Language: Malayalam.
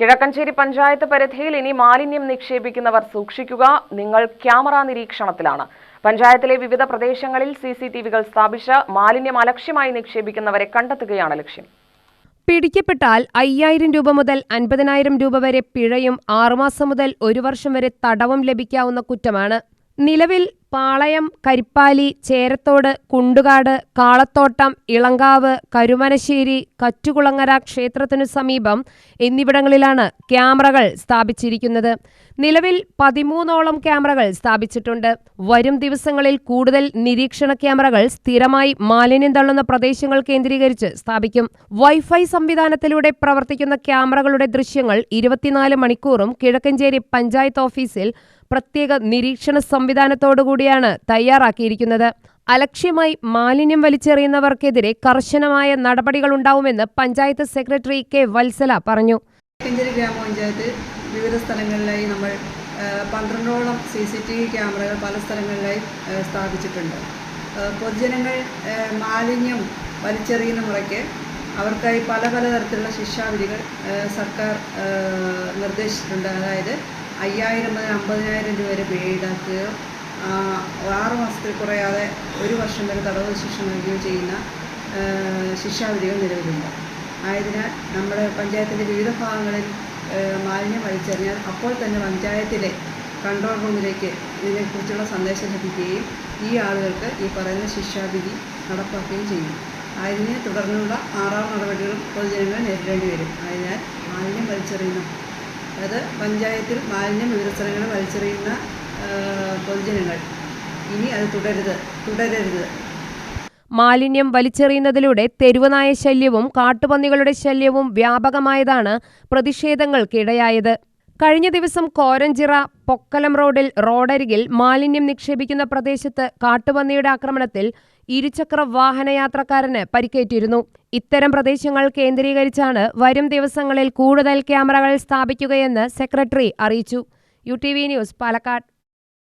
കിഴക്കഞ്ചേരി പഞ്ചായത്ത് പരിധിയിൽ ഇനി മാലിന്യം നിക്ഷേപിക്കുന്നവർ സൂക്ഷിക്കുക. നിങ്ങൾ ക്യാമറ നിരീക്ഷണത്തിലാണ്. പഞ്ചായത്തിലെ വിവിധ പ്രദേശങ്ങളിൽ സി സി ടി വികൾ സ്ഥാപിച്ച് മാലിന്യം അലക്ഷ്യമായി നിക്ഷേപിക്കുന്നവരെ കണ്ടെത്തുകയാണ് ലക്ഷ്യം. പിടിക്കപ്പെട്ടാൽ അയ്യായിരം രൂപ മുതൽ അൻപതിനായിരം രൂപ വരെ പിഴയും ആറുമാസം മുതൽ ഒരു വർഷം വരെ തടവും ലഭിക്കാവുന്ന കുറ്റമാണ്. നിലവിൽ പാളയം കരിപ്പാലി ചേരത്തോട് കുണ്ടുകാട് കാളത്തോട്ടം ഇളങ്കാവ് കരുമനശ്ശേരി കറ്റുകുളങ്ങര ക്ഷേത്രത്തിനു സമീപം എന്നിവിടങ്ങളിലാണ് ക്യാമറകൾ സ്ഥാപിച്ചിരിക്കുന്നത്. നിലവിൽ പതിമൂന്നോളം ക്യാമറകൾ സ്ഥാപിച്ചിട്ടുണ്ട്. വരും ദിവസങ്ങളിൽ കൂടുതൽ നിരീക്ഷണ ക്യാമറകൾ സ്ഥിരമായി മാലിന്യം തള്ളുന്ന പ്രദേശങ്ങൾ കേന്ദ്രീകരിച്ച് സ്ഥാപിക്കും. വൈഫൈ സംവിധാനത്തിലൂടെ പ്രവർത്തിക്കുന്ന ക്യാമറകളുടെ ദൃശ്യങ്ങൾ ഇരുപത്തിനാല് മണിക്കൂറും കിഴക്കഞ്ചേരി പഞ്ചായത്ത് ഓഫീസിൽ പ്രത്യേക നിരീക്ഷണ സംവിധാനത്തോടുകൂടിയാണ് തയ്യാറാക്കിയിരിക്കുന്നത്. അലക്ഷ്യമായി മാലിന്യം വലിച്ചെറിയുന്നവർക്കെതിരെ കർശനമായ നടപടികൾ ഉണ്ടാവുമെന്ന് പഞ്ചായത്ത് സെക്രട്ടറി കെ വത്സല പറഞ്ഞു. ഗ്രാമപഞ്ചായത്ത് വിവിധ സ്ഥലങ്ങളിലായി നമ്മൾ പന്ത്രണ്ടോളം സി സി ടി വി ക്യാമറകൾ പല സ്ഥലങ്ങളിലായി സ്ഥാപിച്ചിട്ടുണ്ട്. പൊതുജനങ്ങൾ മാലിന്യം വലിച്ചെറിയുന്ന മുറയ്ക്ക് അവർക്കായി പല പല തരത്തിലുള്ള ശിക്ഷാവിധികൾ സർക്കാർ നിർദ്ദേശിച്ചിട്ടുണ്ട്. അതായത് അയ്യായിരം മുതൽ അമ്പതിനായിരം രൂപ വരെ പിഴ ഈടാക്കുകയോ ആറ് മാസത്തിൽ കുറയാതെ ഒരു വർഷം വരെ തടവ് ശിക്ഷ നൽകുകയോ ചെയ്യുന്ന ശിക്ഷാവിധികൾ നിലവിലുണ്ട്. ആയതിനാൽ നമ്മുടെ പഞ്ചായത്തിന്റെ വിവിധ ഭാഗങ്ങളിൽ മാലിന്യം വലിച്ചെറിഞ്ഞാൽ അപ്പോൾ തന്നെ പഞ്ചായത്തിലെ കൺട്രോൾ റൂമിലേക്ക് ഇതിനെക്കുറിച്ചുള്ള സന്ദേശം ലഭിക്കുകയും ഈ ആളുകൾക്ക് ഈ പറയുന്ന ശിക്ഷാവിധി നടപ്പാക്കുകയും ചെയ്യും. അതിനെ തുടർന്നുള്ള ആറാം നടപടികളും പൊതുജനങ്ങൾ നേരിടേണ്ടി വരും. അതിനാൽ മാലിന്യം വലിച്ചെറിയുന്ന അതായത് പഞ്ചായത്തിൽ മാലിന്യം സ്ഥലങ്ങളിൽ വലിച്ചെറിയുന്ന പൊതുജനങ്ങൾ. ഇനി അത് തുടരുത് തുടരരുത്. മാലിന്യം വലിച്ചെറിയുന്നതിലൂടെ തെരുവനായ ശല്യവും കാട്ടുപന്നികളുടെ ശല്യവും വ്യാപകമായതാണ് പ്രതിഷേധങ്ങൾക്കിടയായത്. കഴിഞ്ഞ ദിവസം കോരഞ്ചിറ പൊക്കലം റോഡിൽ റോഡരികിൽ മാലിന്യം നിക്ഷേപിക്കുന്ന പ്രദേശത്ത് കാട്ടുപന്നിയുടെ ആക്രമണത്തിൽ ഇരുചക്ര വാഹനയാത്രക്കാരന് പരിക്കേറ്റിരുന്നു. ഇത്തരം പ്രദേശങ്ങൾ കേന്ദ്രീകരിച്ചാണ് വരും ദിവസങ്ങളിൽ കൂടുതൽ ക്യാമറകൾ സ്ഥാപിക്കുകയെന്ന് സെക്രട്ടറി അറിയിച്ചു. U T V news Palakkad.